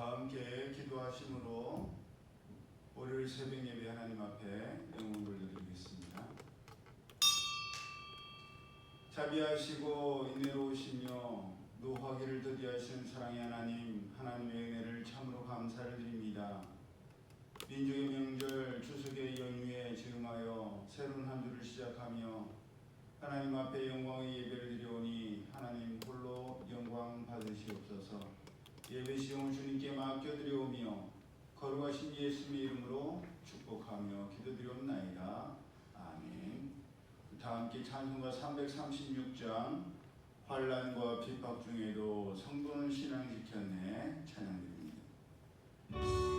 다 함께 기도하심으로 월요일 새벽 예배 하나님 앞에 영혼을 드리겠습니다. 자비하시고 인내로우시며 노하기를 더디하신 사랑의 하나님 하나님의 은혜를 참으로 감사를 드립니다. 민족의 명절 추석의 연휴에 즈음하여 새로운 한 주를 시작하며 하나님 앞에 영광의 예배를 드리오니 하나님 홀로 영광 받으시옵소서 예배 시험을 주님께 맡겨드리오며 거룩하신 예수님의 이름으로 축복하며 기도드리옵나이다. 아멘 다 함께 찬송가 336장 환란과 핍박 중에도 성도는 신앙 지켰네 찬양드립니다.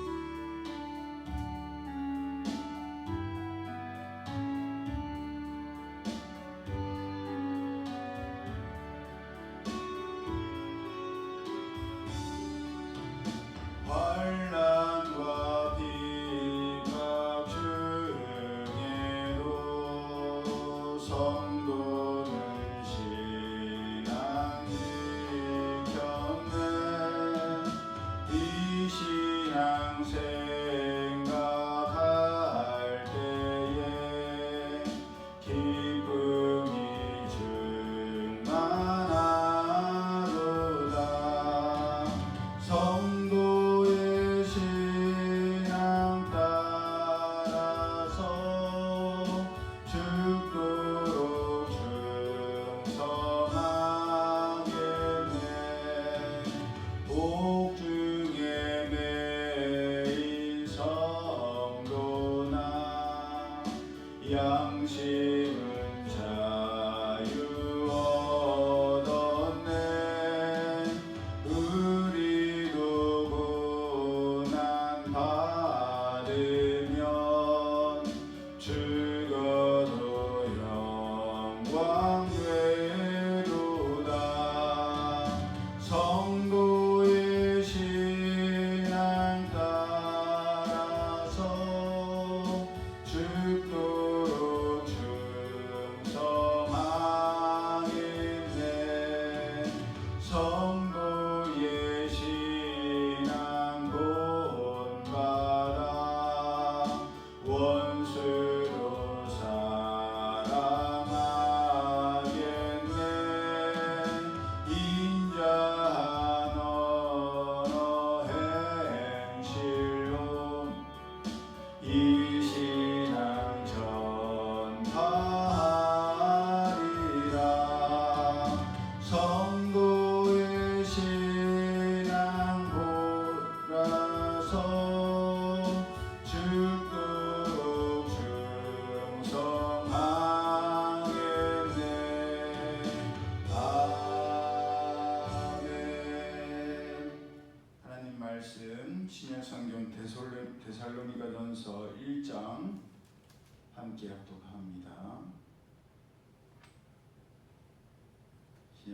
양심은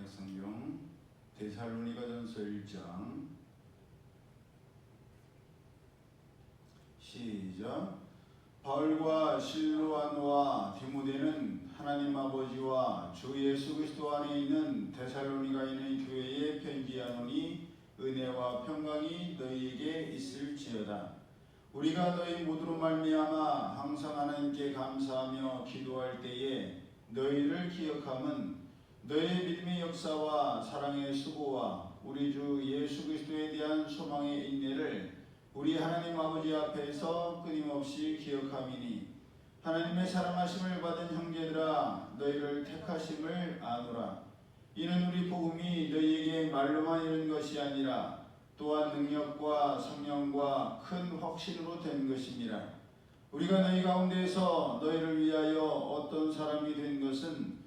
신약 성경 데살로니가전서 1장 시작 바울과 실로아노와 디모데는 하나님 아버지와 주 예수 그리스도 안에 있는 데살로니가인의 교회에 편지하노니 은혜와 평강이 너희에게 있을지어다. 우리가 너희 모두로 말미암아 항상 하나님께 감사하며 기도할 때에 너희를 기억함은 너희 믿음의 역사와 사랑의 수고와 우리 주 예수 그리스도에 대한 소망의 인내를 우리 하나님 아버지 앞에서 끊임없이 기억함이니 하나님의 사랑하심을 받은 형제들아 너희를 택하심을 아노라. 이는 우리 복음이 너희에게 말로만 이른 것이 아니라 또한 능력과 성령과 큰 확신으로 된 것이니라. 우리가 너희 가운데서 너희를 위하여 어떤 사람이 된 것은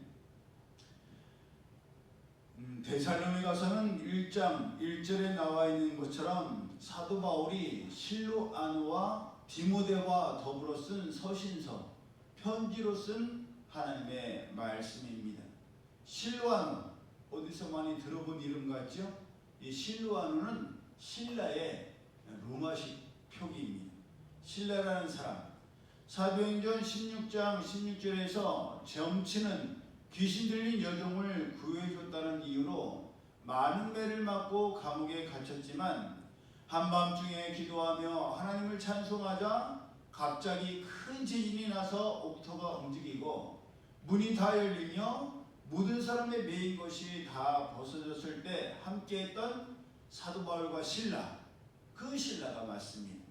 음, 데살로니가서는 1장 1절에 나와 있는 것처럼 사도 바울이 실로아노와 디모데와 더불어 쓴 서신서 편지로 쓴 하나님의 말씀입니다. 실로아노 어디서 많이 들어본 이름 같죠? 이 실로아노는 신라의 로마식 표기입니다. 신라라는 사람. 사도행전 16장 16절에서 정치는 귀신 들린 여종을 구해줬다는 이유로 많은 매를 맞고 감옥에 갇혔지만 한밤중에 기도하며 하나님을 찬송하자 갑자기 큰 지진이 나서 옥토가 움직이고 문이 다 열리며 모든 사람의 매인 것이 다 벗어졌을 때 함께했던 사도 바울과 신라 그 신라가 맞습니다.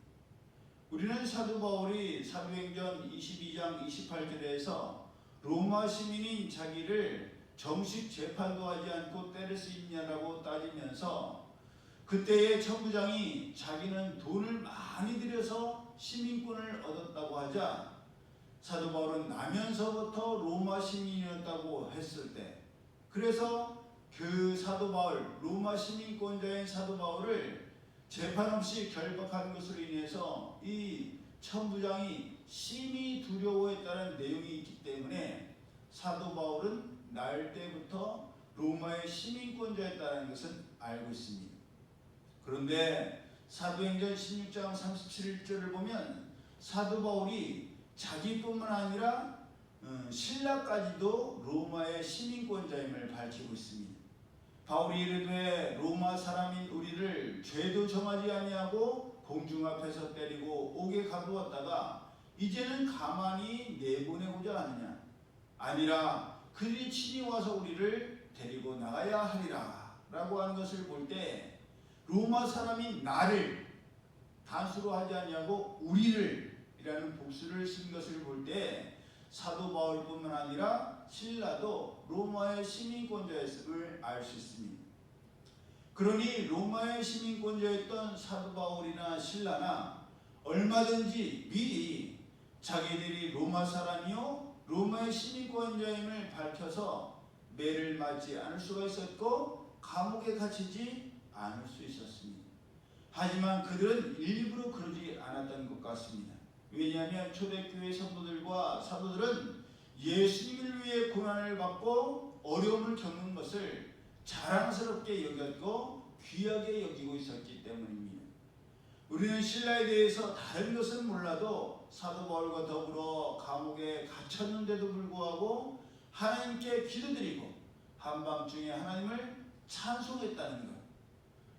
우리는 사도 바울이 사도행전 22장 28절에서 로마 시민인 자기를 정식 재판도 하지 않고 때릴 수 있냐라고 따지면서 그때의 천부장이 자기는 돈을 많이 들여서 시민권을 얻었다고 하자 사도 바울은 나면서부터 로마 시민이었다고 했을 때 그래서 그 사도 바울 로마 시민권자인 사도 바울을 재판 없이 결박한 것으로 인해서 이 천부장이 심히 두려워했다는 내용이 있기 때문에 사도 바울은 날 때부터 로마의 시민권자였다는 것은 알고 있습니다. 그런데 사도행전 16장 37절을 보면 사도 바울이 자기뿐만 아니라 어, 신라까지도 로마의 시민권자임을 밝히고 있습니다. 바울이 이르되 로마 사람인 우리를 죄도 정하지 아니하고 공중 앞에서 때리고 옥에 가두었다가 이제는 가만히 내보내고자 하느냐 아니라 그들이 친히 와서 우리를 데리고 나가야 하리라 라고 하는 것을 볼 때 로마 사람인 나를 단수로 하지 아니하고 우리를 이라는 복수를 쓴 것을 볼 때 사도 바울뿐만 아니라 신라도 로마의 시민권자였음을 알 수 있습니다. 그러니 로마의 시민권자였던 사도 바울이나 신라나 얼마든지 미리 자기들이 로마 사람이요 로마의 시민권자임을 밝혀서 매를 맞지 않을 수가 있었고 감옥에 갇히지 않을 수 있었습니다. 하지만 그들은 일부러 그러지 않았던 것 같습니다. 왜냐하면 초대교회 성도들과 사도들은 예수님을 위해 고난을 받고 어려움을 겪는 것을 자랑스럽게 여겼고 귀하게 여기고 있었기 때문입니다. 우리는 신라에 대해서 다른 것은 몰라도 사도 바울과 더불어 감옥에 갇혔는데도 불구하고 하나님께 기도드리고 한밤중에 하나님을 찬송했다는 것.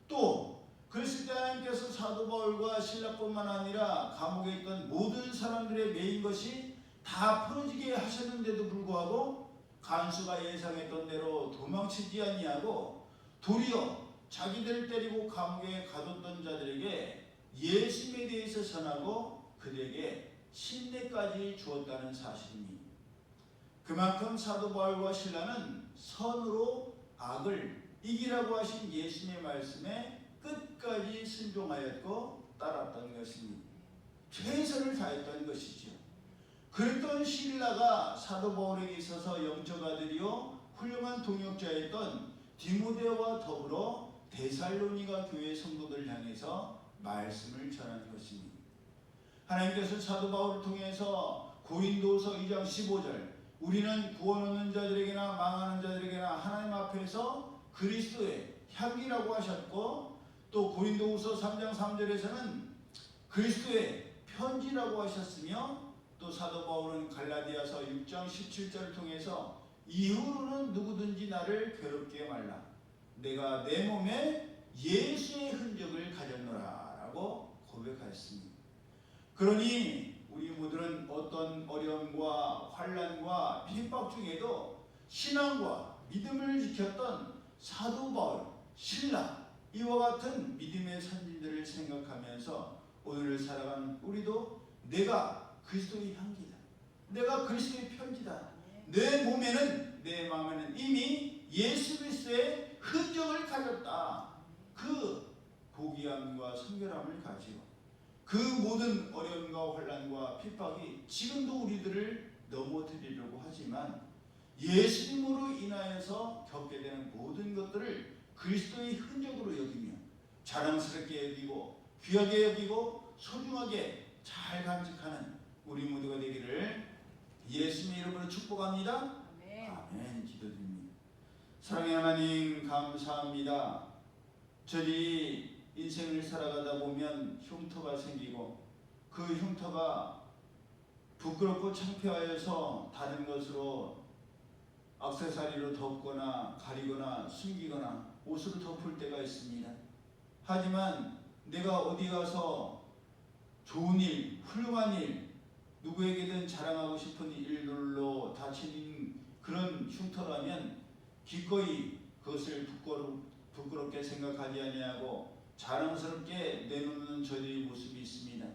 또 그랬을 때 하나님께서 사도 바울과 신라뿐만 아니라 감옥에 있던 모든 사람들의 매인 것이 다 풀어지게 하셨는데도 불구하고 간수가 예상했던 대로 도망치지 아니하고 도리어 자기들 때리고 감옥에 가뒀던 자들에게 예수님에 대해서 전하고 그들에게 신뢰까지 주었다는 사실입니다. 그만큼 사도 바울과 신라는 선으로 악을 이기라고 하신 예수님의 말씀에 끝까지 순종하였고 따랐던 것입니다. 최선을 다했던 것이죠. 그랬던 신라가 사도 바울에게 있어서 영적 아들이요 훌륭한 동역자였던 디모데와 더불어 데살로니가 교회 성도들 향해서 말씀을 전한 것입니다. 하나님께서 사도 바울을 통해서 고린도서 2장 15절 우리는 구원 얻는 자들에게나 망하는 자들에게나 하나님 앞에서 그리스도의 향기라고 하셨고 또 고린도후서 3장 3절에서는 그리스도의 편지라고 하셨으며 또 사도 바울은 갈라디아서 6장 17절을 통해서 이후로는 누구든지 나를 괴롭게 말라. 내가 내 몸에 예수의 흔적을 가졌노라라고 고백하였습니다. 그러니 우리 모두는 어떤 어려움과 환란과 핍박 중에도 신앙과 믿음을 지켰던 사도 바울, 신라 이와 같은 믿음의 선진들을 생각 살면서 오늘을 살아가는 우리도 내가 그리스도의 향기다. 내가 그리스도의 편지다. 내 몸에는 내 마음에는 이미 예수 그리스도의 흔적을 가졌다. 그 고귀함과 성결함을 가지고 그 모든 어려움과 환란과 핍박이 지금도 우리들을 넘어뜨리려고 하지만 예수님으로 인하여서 겪게 되는 모든 것들을 그리스도의 흔적으로 여기며 자랑스럽게 여기고 귀하게 여기고 소중하게 잘 간직하는 우리 모두가 되기를 예수님의 이름으로 축복합니다. 아멘 기도드립니다. 사랑의 하나님 감사합니다. 저희 인생을 살아가다 보면 흉터가 생기고 그 흉터가 부끄럽고 창피하여서 다른 것으로 악세사리로 덮거나 가리거나 숨기거나 옷으로 덮을 때가 있습니다. 하지만 내가 어디 가서 좋은 일, 훌륭한 일, 누구에게든 자랑하고 싶은 일들로 다친 그런 흉터라면 기꺼이 그것을 부끄럽게 생각하지 아니하고 자랑스럽게 내놓는 저희의 모습이 있습니다.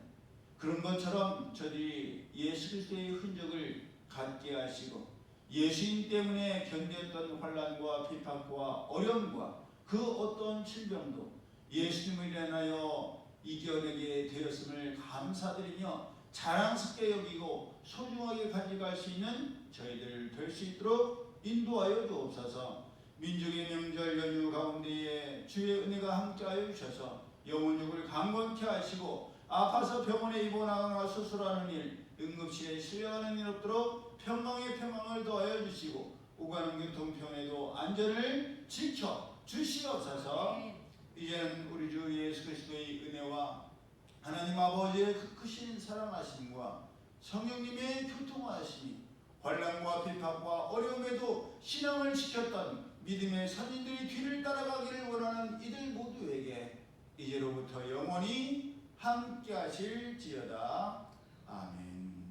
그런 것처럼 저희 예수 그리스도의 흔적을 갖게 하시고 예수님 때문에 견뎠던 환란과 비판과 어려움과 그 어떤 질병도 예수님을 인하여 이겨내게 되었음을 감사드리며 자랑스럽게 여기고 소중하게 가져갈 수 있는 저희들 될 수 있도록 인도하여 주옵소서 민족의 명절 연휴 가운데에 주의 은혜가 함께하여 주셔서 영혼족을 강건케 하시고 아파서 병원에 입원하거나 수술하는 일 응급실에 실려가는 일 없도록 평강의 평강을 더하여 주시고 오가는 교통편에도 안전을 지켜 주시옵소서. 이제는 우리 주 예수 그리스도의 은혜와 하나님 아버지의 그 크신 사랑하심과 성령님의 교통하심이 환란과 비판과 어려움에도 신앙을 지켰던 믿음의 선인들이 뒤를 따라가기를 원하는 이들 모두에게 이제로부터 영원히 함께 하실지어다 아멘.